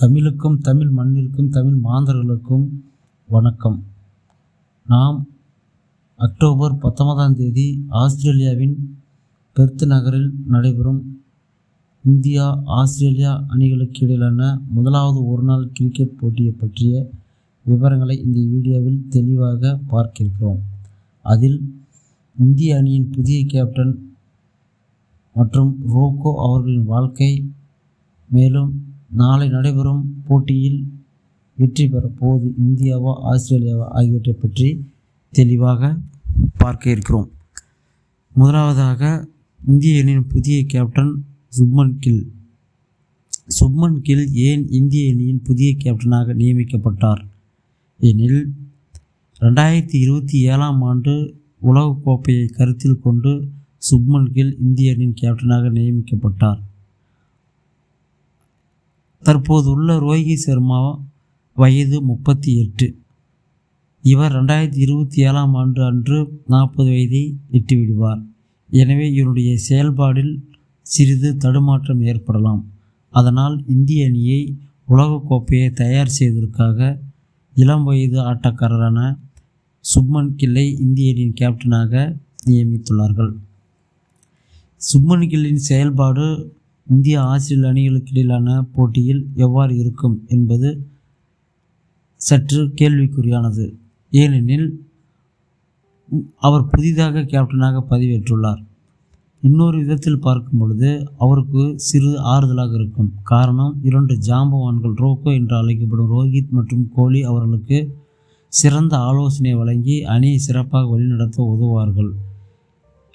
தமிழுக்கும் தமிழ் மண்ணிற்கும் தமிழ் மாந்தர்களுக்கும் வணக்கம். நாம் அக்டோபர் பத்தொன்பதாம் தேதி ஆஸ்திரேலியாவின் பெர்த் நகரில் நடைபெறும் இந்தியா ஆஸ்திரேலியா அணிகளுக்கு இடையிலான முதலாவது ஒருநாள் கிரிக்கெட் போட்டியை பற்றிய விவரங்களை இந்த வீடியோவில் தெளிவாக பார்க்கிருக்கிறோம். அதில் இந்திய அணியின் புதிய கேப்டன் மற்றும் ரோக்கோ அவர்களின் வாழ்க்கை மேலும் நாளை நடைபெறும் போட்டியில் வெற்றி பெறப்போவது இந்தியாவா ஆஸ்திரேலியாவா ஆகியவற்றை பற்றி தெளிவாக பார்க்க இருக்கிறோம். முதலாவதாக இந்திய அணியின் புதிய கேப்டன் சுப்மன் கில். சுப்மன் கில் ஏன் இந்திய அணியின் புதிய கேப்டனாக நியமிக்கப்பட்டார்? எனில் ரெண்டாயிரத்தி இருபத்தி ஏழாம் ஆண்டு உலகக்கோப்பையை கருத்தில் கொண்டு சுப்மன் கில் இந்திய அணியின் கேப்டனாக நியமிக்கப்பட்டார். தற்போது உள்ள ரோஹி சர்மா வயது முப்பத்தி எட்டு. இவர் ரெண்டாயிரத்தி இருபத்தி ஏழாம் ஆண்டு அன்று நாற்பது வயதை எட்டிவிடுவார். எனவே இவருடைய செயல்பாடில் சிறிது தடுமாற்றம் ஏற்படலாம். அதனால் இந்திய அணியை உலகக்கோப்பையை தயார் செய்வதற்காக இளம் வயது ஆட்டக்காரரான சுப்மன் கில்லை இந்திய அணியின் கேப்டனாக நியமித்துள்ளார்கள். சுப்மன் கில்லின் செயல்பாடு இந்திய ஆஸ்திரேலிய அணிகளுக்கு இடையிலான போட்டியில் எவ்வாறு இருக்கும் என்பது சற்று கேள்விக்குறியானது. ஏனெனில் அவர் புதிதாக கேப்டனாக பதவியேற்றுள்ளார். இன்னொரு விதத்தில் பார்க்கும் பொழுது அவருக்கு சிறு ஆறுதலாக இருக்கும். காரணம் இரண்டு ஜாம்பவான்கள் ரோக்கோ என்று அழைக்கப்படும் ரோஹித் மற்றும் கோலி அவர்களுக்கு சிறந்த ஆலோசனை வழங்கி அணியை சிறப்பாக வழிநடத்த உதவுவார்கள்.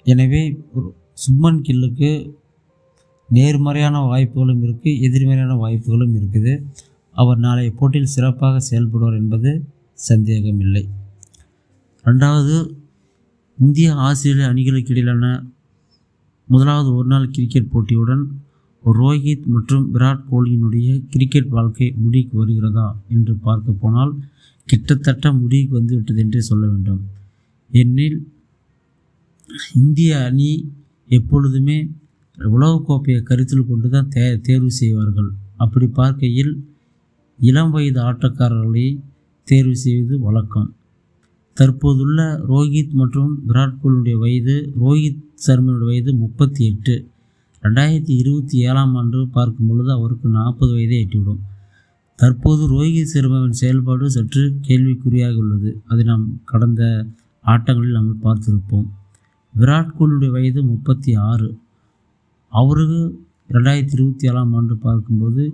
எனவே சுப்மன் கில்லுக்கு நேர்மறையான வாய்ப்புகளும் இருக்குது எதிர்மறையான வாய்ப்புகளும் இருக்குது. அவர் நாளைய போட்டியில் சிறப்பாக செயல்படுவார் என்பது சந்தேகமில்லை ரெண்டாவது இந்திய ஆஸ்திரேலிய அணிகளுக்கு இடையிலான முதலாவது ஒருநாள் கிரிக்கெட் போட்டியுடன் ரோஹித் மற்றும் விராட் கோலியினுடைய கிரிக்கெட் வாழ்க்கை முடிவுக்கு வருகிறதா என்று பார்க்க போனால் கிட்டத்தட்ட முடிவுக்கு வந்துவிட்டது என்றே சொல்ல வேண்டும். ஏனெனில் இந்திய அணி எப்பொழுதுமே உலகக்கோப்பையை கருத்தில் கொண்டு தான் தே தேர்வு செய்வார்கள். அப்படி பார்க்கையில் இளம் வயது ஆட்டக்காரர்களை தேர்வு செய்வது வழக்கம். தற்போதுள்ள ரோஹித் மற்றும் விராட் கோலியுடைய வயது ரோஹித் சர்மனுடைய வயது முப்பத்தி எட்டு. ரெண்டாயிரத்தி இருபத்தி ஏழாம் ஆண்டு பார்க்கும் பொழுது அவருக்கு நாற்பது வயதை எட்டிவிடும். தற்போது ரோஹித் சர்மாவின் செயல்பாடு சற்று கேள்விக்குறியாக உள்ளது. அதை நாம் கடந்த ஆட்டங்களில் நாம் பார்த்திருப்போம். விராட் கோலியுடைய வயது முப்பத்தி ஆறு. அவருக்கு ரெண்டாயிரத்தி இருபத்தி ஏழாம் ஆண்டு பார்க்கும்போது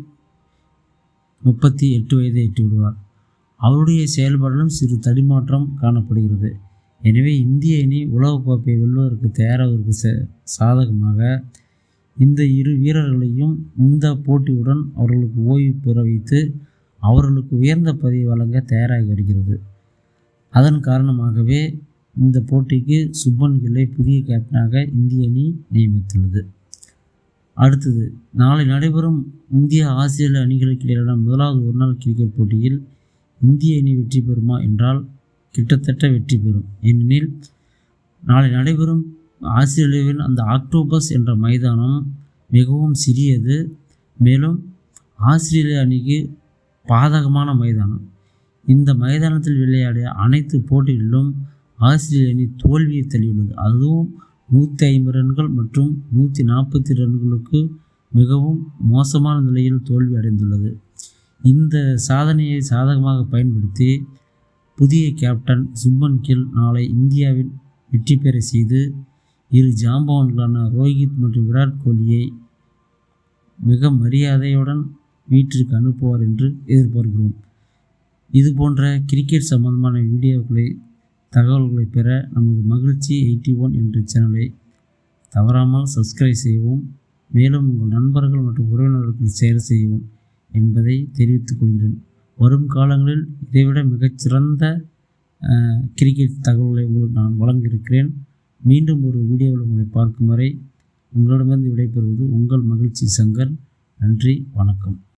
முப்பத்தி எட்டு வயதை எட்டி விடுவார் அவருடைய செயல்பாடிலும் சிறு தடிமாற்றம் காணப்படுகிறது. எனவே இந்திய அணி உலகக்கோப்பையை வெல்வதற்கு தயாராவதற்கு சாதகமாக இந்த இரு வீரர்களையும் இந்த போட்டியுடன் அவர்களுக்கு ஓய்வு பெற வைத்து அவர்களுக்கு உயர்ந்த பதவி வழங்க தயாராகி வருகிறது. அதன் காரணமாகவே இந்த போட்டிக்கு சுப்பன் கில்லை புதிய கேப்டனாக இந்திய அணி நியமித்துள்ளது. அடுத்தது நாளை நடைபெறும் இந்திய ஆஸ்திரேலிய அணிகளுக்கு இடையிலான முதலாவது ஒருநாள் கிரிக்கெட் போட்டியில் இந்திய அணி வெற்றி பெறுமா என்றால் கிட்டத்தட்ட வெற்றி பெறும். ஏனெனில் நாளை நடைபெறும் ஆஸ்திரேலியாவில் அந்த ஆக்டோபஸ் என்ற மைதானம் மிகவும் சிறியது. மேலும் ஆஸ்திரேலிய அணிக்கு பாதகமான மைதானம். இந்த மைதானத்தில் விளையாடிய அனைத்து போட்டிகளிலும் ஆஸ்திரேலிய அணி தோல்வியை தள்ளியுள்ளது. அதுவும் நூற்றி ஐம்பது ரன்கள் மற்றும் நூற்றி நாற்பத்தி ரன்களுக்கு மிகவும் மோசமான நிலையில் தோல்வி அடைந்துள்ளது. இந்த சாதனையை சாதகமாக பயன்படுத்தி புதிய கேப்டன் சுப்மன் கில் நாளை இந்தியாவில் வெற்றி பெற செய்து இரு ஜாம்பவான்களான ரோஹித் மற்றும் விராட் கோலியை மிக மரியாதையுடன் வீட்டிற்கு அனுப்புவார் என்று எதிர்பார்க்கிறோம். இது போன்ற கிரிக்கெட் சம்பந்தமான வீடியோக்களை தகவல்களை பெற நமது மகிழ்ச்சி எயிட்டி ஒன் என்ற சேனலை தவறாமல் சப்ஸ்கிரைப் செய்யவும் மேலும் உங்கள் நண்பர்கள் மற்றும் உறவினர்களுக்கு ஷேர் செய்யவும் என்பதை தெரிவித்துக் கொள்கிறேன். வரும் காலங்களில் இதைவிட மிகச்சிறந்த கிரிக்கெட் தகவல்களை உங்களுக்கு நான் வழங்கியிருக்கிறேன். மீண்டும் ஒரு வீடியோவில் உங்களை பார்க்கும் வரை உங்களிடமிருந்து விடைபெறுவது உங்கள் மகிழ்ச்சி சங்கர். நன்றி வணக்கம்.